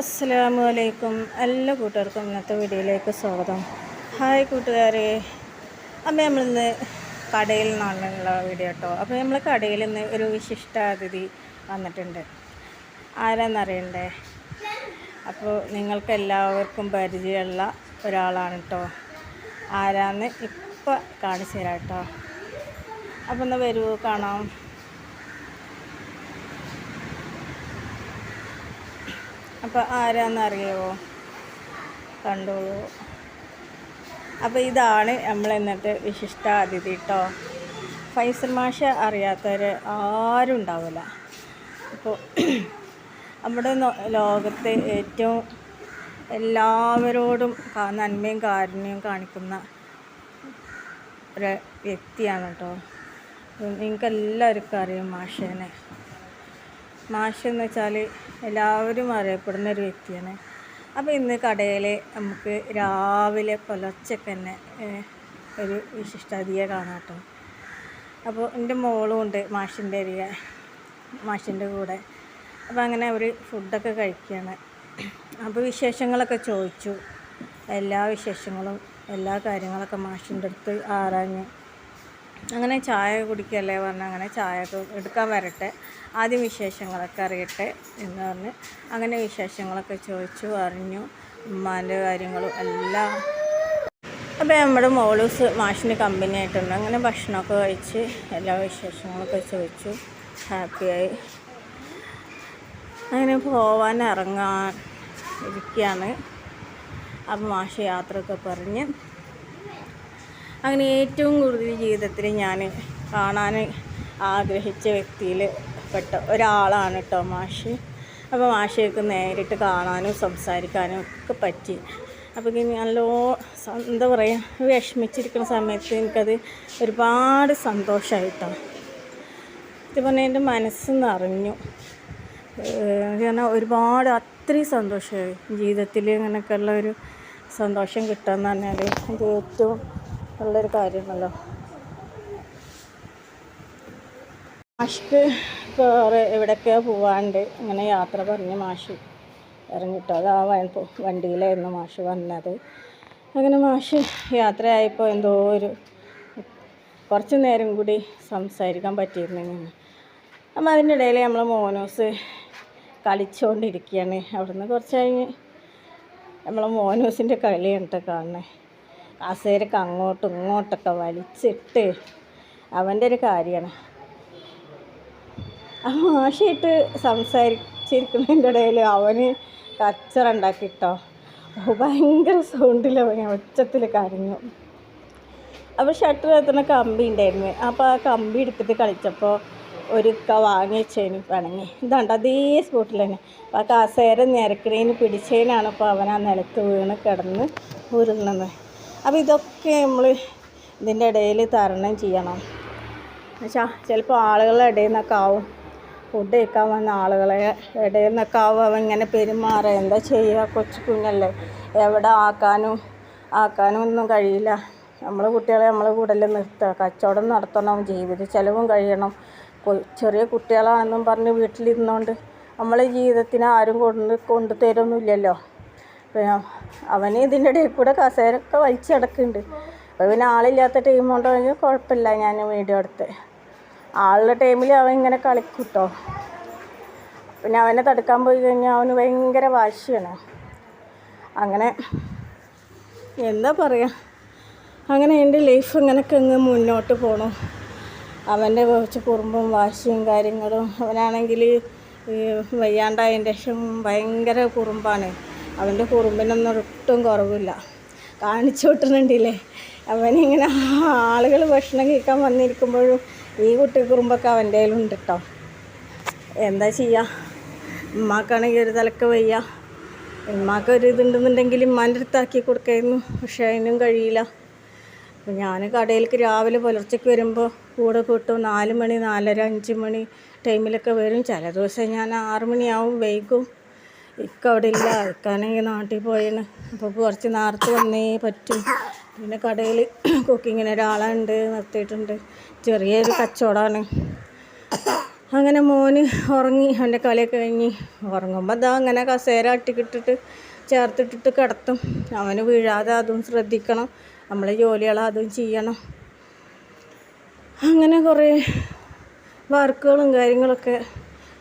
അസ്സലാമു അലൈക്കും എല്ലാ കൂട്ടുകാർക്കും ഇന്നത്തെ വീഡിയോയിലേക്ക് സ്വാഗതം. ഹായ് കൂട്ടുകാരെ. അപ്പം നമ്മളിന്ന് കടയിൽ നിന്നുള്ള വീഡിയോ കേട്ടോ അപ്പോൾ നമ്മൾ കടയിൽ നിന്ന് ഒരു വിശിഷ്ടാതിഥി വന്നിട്ടുണ്ട്. ആരാന്നറിയണ്ടേ? അപ്പോൾ നിങ്ങൾക്ക് എല്ലാവർക്കും പരിചയമുള്ള ഒരാളാണ് കേട്ടോ ആരാന്ന് ഇപ്പം കാണിച്ചു തരാം കേട്ടോ അപ്പോൾ ഒന്ന് വരൂ കാണാം. അപ്പോൾ ആരാന്നറിയോ കണ്ടോളൂ. അപ്പോൾ ഇതാണ് നമ്മൾ എന്നിട്ട് വിശിഷ്ട അതിഥി കേട്ടോ ഫൈസൽ മാഷ അറിയാത്തവർ ആരും ഉണ്ടാവില്ല അപ്പോൾ നമ്മുടെ ലോകത്ത് ഏറ്റവും എല്ലാവരോടും നന്മയും കാരുണ്യവും കാണിക്കുന്ന ഒരു വ്യക്തിയാണ് കേട്ടോ നിങ്ങൾക്ക് എല്ലാവർക്കും അറിയാം മാഷേനെ. മാഷെന്ന് വെച്ചാൽ എല്ലാവരും അറിയപ്പെടുന്ന ഒരു വ്യക്തിയാണ്. അപ്പോൾ ഇന്ന് കടയിൽ നമുക്ക് രാവിലെ പുലർച്ചയ്ക്ക് തന്നെ ഒരു വിശിഷ്ടാതിയെ കാണാട്ടോ അപ്പോൾ എന്റെ മോളും ഉണ്ട് മാഷിന്റെ അരിയ മാഷിന്റെ കൂടെ. അപ്പോൾ അങ്ങനെ അവർ ഫുഡൊക്കെ കഴിക്കുകയാണ്. അപ്പോൾ വിശേഷങ്ങളൊക്കെ ചോദിച്ചു. എല്ലാ വിശേഷങ്ങളും എല്ലാ കാര്യങ്ങളൊക്കെ മാഷിന്റെ അടുത്ത് ആരാഞ്ഞു. അങ്ങനെ ചായ കുടിക്കല്ലേ പറഞ്ഞ് അങ്ങനെ ചായ എടുക്കാൻ വരട്ടെ. ആദ്യം വിശേഷങ്ങളൊക്കെ അറിയട്ടെ എന്ന് പറഞ്ഞ് അങ്ങനെ വിശേഷങ്ങളൊക്കെ ചോദിച്ചു അറിഞ്ഞു. ഉമ്മാന്റെ കാര്യങ്ങളും എല്ലാം. അപ്പോൾ നമ്മുടെ മോളൂസ് മാഷിന് കമ്പനി ആയിട്ടുണ്ട്. അങ്ങനെ ഭക്ഷണമൊക്കെ കഴിച്ച് എല്ലാ വിശേഷങ്ങളൊക്കെ ചോദിച്ചു. ഹാപ്പിയായി അങ്ങനെ പോവാൻ ഇറങ്ങാൻ ഇരിക്കുകയാണ്. അപ്പോൾ മാഷ് യാത്രയൊക്കെ പറഞ്ഞ് അങ്ങനെ ഏറ്റവും കൂടുതൽ ജീവിതത്തിൽ ഞാൻ കാണാൻ ആഗ്രഹിച്ച വ്യക്തിയിൽ പെട്ട ഒരാളാണ് കേട്ടോ മാഷ്. അപ്പോൾ മാഷയൊക്കെ നേരിട്ട് കാണാനും സംസാരിക്കാനും ഒക്കെ പറ്റി. അപ്പോൾ നല്ലോ എന്താ പറയുക വിഷമിച്ചിരിക്കുന്ന സമയത്ത് എനിക്കത് ഒരുപാട് സന്തോഷമായിട്ടോ ഇത് പറഞ്ഞാൽ എന്റെ മനസ്സ് നിറഞ്ഞു. കാരണം ഒരുപാട് അത്രയും സന്തോഷമായി. ജീവിതത്തിൽ ഇങ്ങനെയൊക്കെയുള്ള ഒരു സന്തോഷം കിട്ടുക എന്ന് പറഞ്ഞാൽ അത് ഏറ്റവും നല്ലൊരു കാര്യമാണല്ലോ മാഷിക്ക് വേറെ എവിടെയൊക്കെ പോവാണ്ട് ഇങ്ങനെ യാത്ര പറഞ്ഞ് മാഷ് ഇറങ്ങിട്ടോ. അത് ആ വണ്ടിയിലായിരുന്നു മാഷ് വന്നത്. അങ്ങനെ മാഷ് യാത്രയായപ്പോൾ എന്തോ ഒരു കുറച്ച് നേരം കൂടി സംസാരിക്കാൻ പറ്റിയിരുന്നെങ്കിൽ അപ്പം അതിന്റെ ഇടയിൽ നമ്മൾ മോനോസ് കളിച്ചുകൊണ്ടിരിക്കുകയാണ് അവിടുന്ന് കുറച്ച് കഴിഞ്ഞ് നമ്മളെ മോനൂസിന്റെ കളിയാണ് കാണുന്നത് കസേരക്ക് അങ്ങോട്ടും ഇങ്ങോട്ടൊക്കെ വലിച്ചിട്ട് അവന്റെ ഒരു കാര്യമാണ്. ആ മാഷായിട്ട് സംസാരിച്ചിരിക്കുന്നതിന്റെ ഇടയിൽ അവന് കച്ചറ ഉണ്ടാക്കിട്ടോ. ഭയങ്കര സൗണ്ടിൽ അവൻ ഉച്ചത്തിൽ കരഞ്ഞു. അപ്പോൾ ഷട്ടർ എത്തുന്ന കമ്പി ഉണ്ടായിരുന്നു. അപ്പോൾ ആ കമ്പി എടുത്തിട്ട് കളിച്ചപ്പോൾ ഒരു വാങ്ങി വെച്ചതിന് പിണങ്ങി. ഇതുണ്ട് അതേ സ്പോട്ടിൽ തന്നെ. അപ്പോൾ ആ കസേര നിരക്കണേന് പിടിച്ചതിനാണ് ഇപ്പോൾ അവൻ ആ നിലത്ത് വീണ് കിടന്ന് ഉരുളുന്നത് അപ്പോൾ ഇതൊക്കെ നമ്മൾ ഇതിന്റെ ഇടയിൽ തരണം ചെയ്യണം. എന്നുവെച്ചാൽ ചിലപ്പോൾ ആളുകളുടെ ഇടയിൽ നിന്നൊക്കെ ആവും. ഫുഡ് കഴിക്കാൻ വന്ന ആളുകളെ ഇടയിൽ നിന്നൊക്കെ ആവും. അവൻ ഇങ്ങനെ പെരുമാറുക എന്താ ചെയ്യുക? കൊച്ചു കുഞ്ഞല്ലേ. എവിടെ ആക്കാനും ആക്കാനും ഒന്നും കഴിയില്ല. നമ്മൾ കുട്ടികളെ നമ്മൾ കൂടെ നിർത്തുക. കച്ചവടം നടത്തണം. ജീവിത ചിലവും കഴിയണം. ചെറിയ കുട്ടികളാണെന്നും പറഞ്ഞ് വീട്ടിലിരുന്നുകൊണ്ട് നമ്മളെ ജീവിതത്തിന് ആരും കൊണ്ട് കൊണ്ടു തരുമൊന്നുമില്ലല്ലോ പിന്നെ അവന് ഇതിന്റെ ഇടയിൽ കൂടെ കസേരൊക്കെ വലിച്ചു കിടക്കുന്നുണ്ട് അപ്പോൾ പിന്നെ ആളില്ലാത്ത ടീം കൊണ്ട് കഴിഞ്ഞാൽ കുഴപ്പമില്ല ഞാൻ വീഡിയോ എടുത്ത്. ആളുടെ ടൈമിൽ അവൻ ഇങ്ങനെ കളിക്കൂട്ടോ കേട്ടോ പിന്നെ അവനെ തടുക്കാൻ പോയി കഴിഞ്ഞാൽ അവന് ഭയങ്കര വാശിയാണ്. അങ്ങനെ എന്താ പറയുക അങ്ങനെ എന്റെ ലൈഫ് ഇങ്ങനെയൊക്കെ അങ്ങ് മുന്നോട്ട് പോകണം അവന്റെ കുറച്ച് കുറുമ്പും വാശിയും കാര്യങ്ങളും അവനാണെങ്കിൽ വയ്യാണ്ടായതിന്റെ ശേഷം ഭയങ്കര കുറുമ്പാണ്. അവന്റെ കുറുമ്പിനൊന്നും ഒട്ടും കുറവില്ല. കാണിച്ചു വിട്ടുന്നുണ്ടില്ലേ അവനിങ്ങനെ ആളുകൾ ഭക്ഷണം കഴിക്കാൻ വന്നിരിക്കുമ്പോഴും ഈ കുട്ടി കുറുമ്പൊക്കെ അവന്റെ കയ്യിലുണ്ട് കേട്ടോ എന്താ ചെയ്യുക ഉമ്മാക്കാണെങ്കിൽ ഒരു തലക്ക് വയ്യ. ഉമ്മാക്ക് ഒരു ഇതുണ്ടെന്നുണ്ടെങ്കിൽ ഉമ്മാന്റെ അടുത്താക്കി കൊടുക്കായിരുന്നു. പക്ഷേ അതിനും കഴിയില്ല. അപ്പം ഞാൻ കടയിലേക്ക് രാവിലെ പുലർച്ചയ്ക്ക് വരുമ്പോൾ കൂടെ കൂട്ടും. നാല് മണി നാലര അഞ്ച് മണി ടൈമിലൊക്കെ വരും. ചില ദിവസം ഞാൻ ആറ് മണിയാവും വൈകും. ഇക്ക അവിടെ ഇല്ല. ഇക്കാണെങ്കിൽ നാട്ടിൽ പോയാണ്. അപ്പോൾ കുറച്ച് നേരത്തെ വന്നേ പറ്റും. പിന്നെ കടയിൽ കുക്കിങ്ങിന് ഒരാളുണ്ട് നിർത്തിയിട്ടുണ്ട്. ചെറിയൊരു കച്ചവടമാണ്. അങ്ങനെ മോന് ഉറങ്ങി അവന്റെ കളിയൊക്കെ കഴിഞ്ഞ്. ഉറങ്ങുമ്പോൾ അതാ അങ്ങനെ കസേര അട്ടിക്കിട്ടിട്ട് ചേർത്തിട്ടിട്ട് കിടത്തും. അവന് വീഴാതെ അതും ശ്രദ്ധിക്കണം. നമ്മളെ ജോലികൾ അതും ചെയ്യണം. അങ്ങനെ കുറേ വർക്കുകളും കാര്യങ്ങളൊക്കെ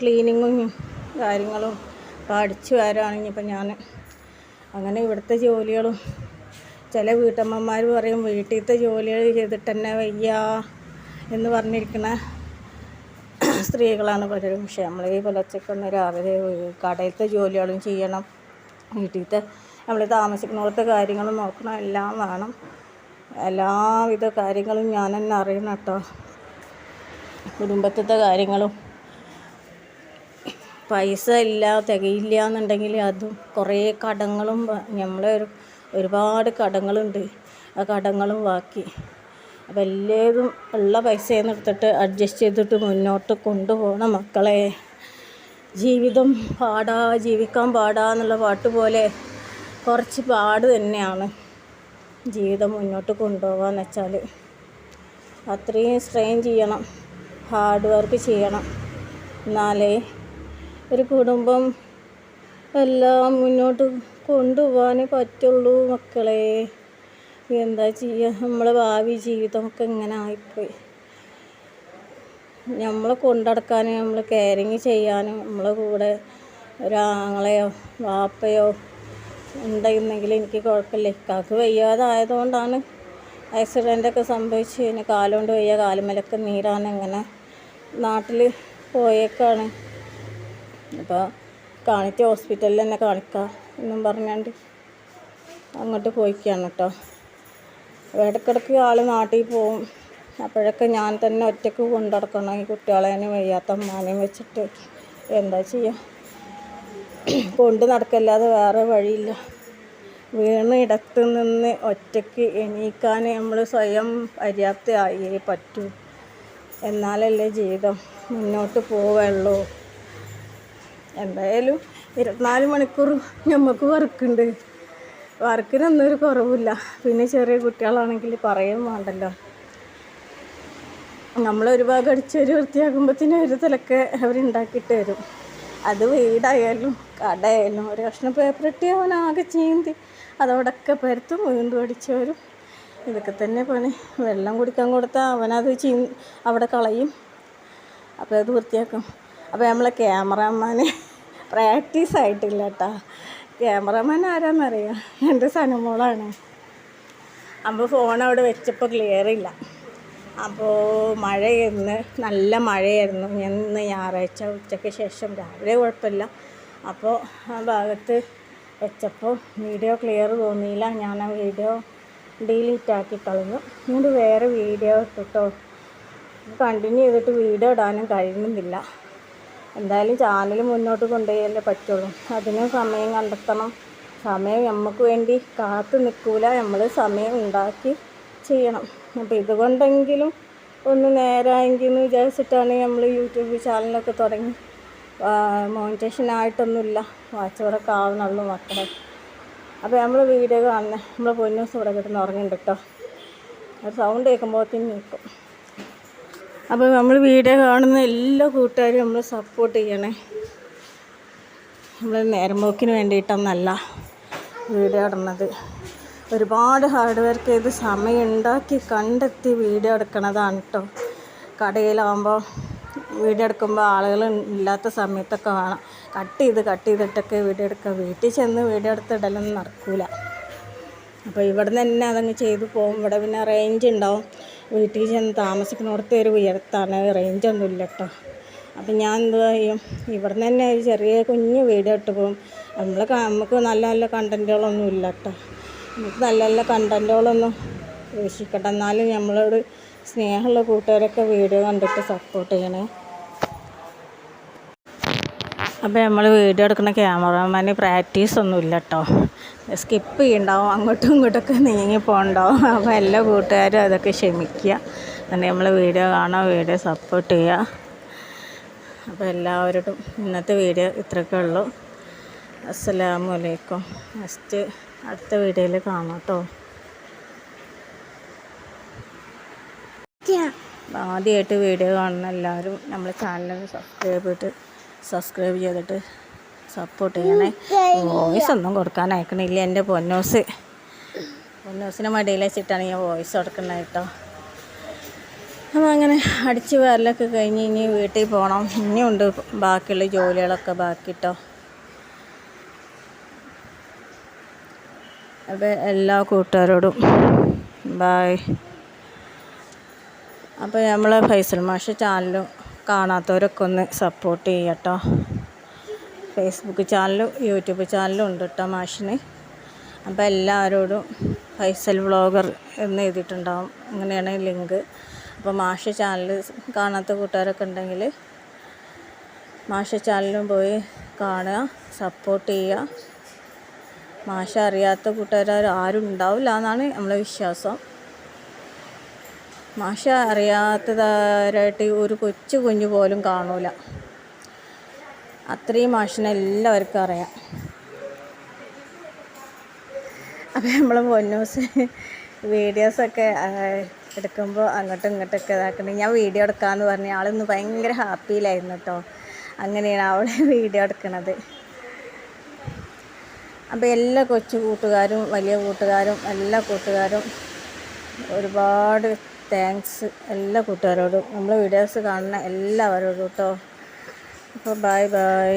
ക്ലീനിങ്ങും കാര്യങ്ങളും ഇപ്പോൾ അടിച്ചു വരാണെങ്കിൽ ഇപ്പം ഞാൻ. അങ്ങനെ ഇവിടുത്തെ ജോലികളും ചില വീട്ടമ്മമാർ പറയും വീട്ടിലത്തെ ജോലികൾ ചെയ്തിട്ട് തന്നെ വയ്യ എന്ന് പറഞ്ഞിരിക്കുന്ന സ്ത്രീകളാണ് പലരും. പക്ഷേ നമ്മൾ ഈ പുലർച്ചയ്ക്കൊന്ന് രാവിലെ കടയിലത്തെ ജോലികളും ചെയ്യണം വീട്ടിലത്തെ നമ്മൾ താമസിക്കുന്നിടത്തെ കാര്യങ്ങളും നോക്കണം എല്ലാം വേണം. എല്ലാവിധ കാര്യങ്ങളും ഞാൻ തന്നെ അറിയണം കേട്ടോ. കുടുംബത്തിലത്തെ കാര്യങ്ങളും പൈസ ഇല്ല തികയില്ല എന്നുണ്ടെങ്കിൽ അതും കുറേ കടങ്ങളും നമ്മളെ ഒരു ഒരുപാട് കടങ്ങളുണ്ട്. ആ കടങ്ങളും ബാക്കി. അപ്പം എല്ലാതും ഉള്ള പൈസ എടുത്തിട്ട് അഡ്ജസ്റ്റ് ചെയ്തിട്ട് മുന്നോട്ട് കൊണ്ടുപോകണം മക്കളെ. ജീവിതം പാടാ ജീവിക്കാൻ പാടാ എന്നുള്ള പാട്ട് പോലെ കുറച്ച് പാട് തന്നെയാണ് ജീവിതം മുന്നോട്ട് കൊണ്ടുപോകാന്ന് വെച്ചാൽ. അത്രയും സ്ട്രെയിൻ ചെയ്യണം ഹാർഡ് വർക്ക് ചെയ്യണം. എന്നാലേ ഒരു കുടുംബം എല്ലാം മുന്നോട്ട് കൊണ്ടുപോകാനേ പറ്റുള്ളൂ മക്കളെ. എന്താ ചെയ്യുക നമ്മളെ ഭാവി ജീവിതമൊക്കെ ഇങ്ങനെ ആയിപ്പോയി. നമ്മളെ കൊണ്ടടക്കാനും നമ്മൾ കെയറിങ് ചെയ്യാനും നമ്മളെ കൂടെ ഒരാങ്ങളെയോ വാപ്പയോ ഉണ്ടായിരുന്നെങ്കിൽ എനിക്ക് കുഴപ്പമില്ല. ഇക്കാക്ക് വയ്യാതായതുകൊണ്ടാണ് ആക്സിഡന്റൊക്കെ സംഭവിച്ച് കഴിഞ്ഞാൽ കാലുകൊണ്ട് വയ്യ കാലുമലൊക്കെ നീരാണ്. ഇങ്ങനെ നാട്ടിൽ പോയേക്കാണ്. അപ്പോൾ കാണിച്ച ഹോസ്പിറ്റലിൽ തന്നെ കാണിക്കാം എന്നും പറഞ്ഞാണ്ട് അങ്ങോട്ട് പോയിക്കാണ് കേട്ടോ. ഇടയ്ക്കിടയ്ക്ക് ആൾ നാട്ടിൽ പോവും. അപ്പോഴൊക്കെ ഞാൻ തന്നെ ഒറ്റയ്ക്ക് കൊണ്ടുനടക്കണം ഈ കുട്ടികളെ വയ്യാത്ത അമ്മാനെയും വെച്ചിട്ട് എന്താ ചെയ്യുക കൊണ്ട് നടക്കല്ലാതെ വേറെ വഴിയില്ല. വീണ് ഇടത്ത് നിന്ന് ഒറ്റയ്ക്ക് എണീക്കാൻ നമ്മൾ സ്വയം പര്യാപ്തമായേ പറ്റൂ. എന്നാലല്ലേ ജീവിതം മുന്നോട്ട് പോവുള്ളൂ എന്തായാലും ഇരുപത്തിനാല് മണിക്കൂർ നമുക്ക് വർക്കുണ്ട്. വർക്കിനൊന്നും ഒരു കുറവില്ല. പിന്നെ ചെറിയ കുട്ടികളാണെങ്കിൽ പറയും വേണ്ടല്ലോ. നമ്മൾ ഒരു ഭാഗം അടിച്ചൊരു വൃത്തിയാക്കുമ്പോഴത്തേനും ഒരു തിലക്ക് അവരുണ്ടാക്കിയിട്ട് വരും അത് വീടായാലും കടയായാലും ഒരു കഷ്ണം പേപ്പർ ഇട്ടി അവൻ ആകെ ചീന്തി. അതോടൊക്കെ പരത്തും വീണ്ടും അടിച്ചവരും ഇതൊക്കെ തന്നെ പണി. വെള്ളം കുടിക്കാൻ കൊടുത്താൽ അവനത് ചീ അവിടെ കളയും. അപ്പോൾ അത് വൃത്തിയാക്കും. അപ്പോൾ നമ്മളെ ക്യാമറമാന് പ്രാക്ടീസ് ആയിട്ടില്ല കേട്ടോ ക്യാമറമാൻ ആരാന്നറിയാം? എന്റെ സനമോളാണ്. അപ്പോൾ ഫോൺ അവിടെ വെച്ചപ്പോൾ ക്ലിയർ ഇല്ല. അപ്പോൾ മഴയായിരുന്നു നല്ല മഴയായിരുന്നു. ഇന്ന് ഞായറാഴ്ച ഉച്ചയ്ക്ക് ശേഷം രാവിലെ കുഴപ്പമില്ല. അപ്പോൾ ആ ഭാഗത്ത് വെച്ചപ്പോൾ വീഡിയോ ക്ലിയർ തോന്നിയില്ല. ഞാൻ ആ വീഡിയോ ഡിലീറ്റ് ആക്കി കളഞ്ഞു. ഇങ്ങോട്ട് വേറെ വീഡിയോ ഇട്ടിട്ടോ. കണ്ടിന്യൂ ചെയ്തിട്ട് വീഡിയോ ഇടാനും കഴിയുന്നില്ല. എന്തായാലും ചാനൽ മുന്നോട്ട് കൊണ്ടുപോയല്ലേ പറ്റുള്ളൂ. അതിന് സമയം കണ്ടെത്തണം. സമയം നമുക്ക് വേണ്ടി കാത്തു നിൽക്കൂല നമ്മൾ സമയം ഉണ്ടാക്കി ചെയ്യണം. അപ്പോൾ ഇതുകൊണ്ടെങ്കിലും ഒന്ന് നേരായെങ്കിൽ എന്ന് വിചാരിച്ചിട്ടാണ് നമ്മൾ യൂട്യൂബ് ചാനലൊക്കെ തുടങ്ങി. മോണിറ്റേഷൻ ആയിട്ടൊന്നുമില്ല വാച്ചോടൊക്കെ ആവണുള്ളൂ മക്കളെ. അപ്പോൾ നമ്മൾ വീഡിയോ കാണുന്നത് നമ്മൾ പൊന്നൂസ് ഇവിടെ കിട്ടുന്ന ഉറങ്ങുന്നുണ്ട് കേട്ടോ സൗണ്ട് കേൾക്കുമ്പോഴത്തേക്കും നിൽക്കും അപ്പോൾ നമ്മൾ വീഡിയോ കാണുന്ന എല്ലാ കൂട്ടുകാരും നമ്മൾ സപ്പോർട്ട് ചെയ്യണേ. നമ്മൾ നേരം പോക്കിന് വേണ്ടിയിട്ടൊന്നല്ല വീഡിയോ ഇടുന്നത്. ഒരുപാട് ഹാർഡ് വർക്ക് ചെയ്ത് സമയം ഉണ്ടാക്കി കണ്ടെത്തി വീഡിയോ എടുക്കണതാണ് കേട്ടോ കടയിലാകുമ്പോൾ വീഡിയോ എടുക്കുമ്പോൾ ആളുകൾ ഇല്ലാത്ത സമയത്തൊക്കെ വേണം. കട്ട് ചെയ്ത് കട്ട് ചെയ്തിട്ടൊക്കെ വീഡിയോ എടുക്കുക. വീട്ടിൽ ചെന്ന് വീഡിയോ എടുത്തിടലൊന്നും നടക്കില്ല അപ്പോൾ ഇവിടെ നിന്ന് തന്നെ അതങ്ങ് ചെയ്ത് പോകും. ഇവിടെ പിന്നെ റേഞ്ച് ഉണ്ടാവും. വീട്ടിൽ ചെന്ന് താമസിക്കുന്നിടത്ത് ഒരു ഉയരത്താണ് റേഞ്ചൊന്നും ഇല്ല കേട്ടോ അപ്പം ഞാൻ എന്ത് ചെയ്യും ഇവിടെ നിന്ന് തന്നെ ഒരു ചെറിയ കുഞ്ഞ് വീഡിയോ ഇട്ട് പോകും. നമ്മൾ നമുക്ക് നല്ല നല്ല കണ്ടന്റുകളൊന്നും ഇല്ല കേട്ടോ നമുക്ക് നല്ല നല്ല കണ്ടന്റുകളൊന്നും വീക്ഷിക്കട്ടെ എന്നാലും നമ്മളോട് സ്നേഹമുള്ള കൂട്ടുകാരൊക്കെ വീഡിയോ കണ്ടിട്ട് സപ്പോർട്ട് ചെയ്യണേ. അപ്പോൾ നമ്മൾ വീഡിയോ എടുക്കുന്ന ക്യാമറമാന് പ്രാക്ടീസ് ഒന്നും ഇല്ല കേട്ടോ സ്കിപ്പ് ചെയ്യണ്ടാവും അങ്ങോട്ടും ഇങ്ങോട്ടൊക്കെ നീങ്ങി പോകണ്ടാവും. അപ്പോൾ എല്ലാ കൂട്ടുകാരും അതൊക്കെ ക്ഷമിക്കുക. അങ്ങനെ നമ്മൾ വീഡിയോ കാണാൻ വീഡിയോ സപ്പോർട്ട് ചെയ്യുക. അപ്പോൾ എല്ലാവരോടും ഇന്നത്തെ വീഡിയോ ഇത്രയൊക്കെ ഉള്ളൂ. അസ്സലാമു അലൈക്കും. നെക്സ്റ്റ് അടുത്ത വീഡിയോയിൽ കാണാം കേട്ടോ ആദ്യമായിട്ട് വീഡിയോ കാണുന്ന എല്ലാവരും നമ്മളെ ചാനലിന് സബ്സ്ക്രൈബ് ചെയ്തിട്ട് സബ്സ്ക്രൈബ് ചെയ്തിട്ട് സപ്പോർട്ട് ചെയ്യണേ. വോയിസ് ഒന്നും കൊടുക്കാൻ അയക്കണില്ല എന്റെ പൊന്നോസ്. പൊന്നോസിനെ മടിയിൽ വെച്ചിട്ടാണ് ഞാൻ വോയിസ് കൊടുക്കുന്നത് കേട്ടോ. അപ്പോൾ അങ്ങനെ അടിച്ച് വരലൊക്കെ കഴിഞ്ഞ് ഇനി വീട്ടിൽ പോകണം ഇനിയുണ്ട് ബാക്കിയുള്ള ജോലികളൊക്കെ ബാക്കി കേട്ടോ അപ്പോൾ എല്ലാ കൂട്ടുകാരോടും ബായ് അപ്പോൾ നമ്മൾ ഫൈസൽ മാഷ് ചാനലും കാണാത്തവരൊക്കെ ഒന്ന് സപ്പോർട്ട് ചെയ്യട്ടോ. ഫേസ്ബുക്ക് ചാനലും യൂട്യൂബ് ചാനലും ഉണ്ട് കേട്ടോ മാഷിന്. അപ്പോൾ എല്ലാവരോടും ഫൈസൽ വ്ളോഗർ എന്ന് എഴുതിയിട്ടുണ്ടാവും. അങ്ങനെയാണ് ലിങ്ക്. അപ്പോൾ മാഷ ചാനൽ കാണാത്ത കൂട്ടുകാരൊക്കെ ഉണ്ടെങ്കിൽ മാഷ ചാനലും പോയി കാണുക സപ്പോർട്ട് ചെയ്യുക. മാഷ അറിയാത്ത കൂട്ടുകാർ ആരും ഉണ്ടാവില്ല എന്നാണ് നമ്മളെ വിശ്വാസം. മാഷ അറിയാത്തതാരായിട്ട് ഒരു കൊച്ചു കുഞ്ഞു പോലും കാണൂല. അത്രയും മാഷിനെ എല്ലാവർക്കും അറിയാം. അപ്പം നമ്മൾ പൊന്നൂസ് വീഡിയോസൊക്കെ എടുക്കുമ്പോൾ അങ്ങോട്ടും ഇങ്ങോട്ടൊക്കെ ഇതാക്കണേ ഞാൻ വീഡിയോ എടുക്കാമെന്ന് പറഞ്ഞ ആളിന്ന് ഭയങ്കര ഹാപ്പിയിലായിരുന്നു കേട്ടോ. അങ്ങനെയാണ് അവളെ വീഡിയോ എടുക്കണത്. അപ്പോൾ എല്ലാ കൊച്ചു കൂട്ടുകാരും വലിയ കൂട്ടുകാരും എല്ലാ കൂട്ടുകാരും ഒരുപാട് താങ്ക്സ് എല്ലാ കൂട്ടുകാരോടും. നമ്മൾ വീഡിയോസ് കാണുന്ന എല്ലാവരോടും കേട്ടോ അപ്പോൾ ബൈ ബൈ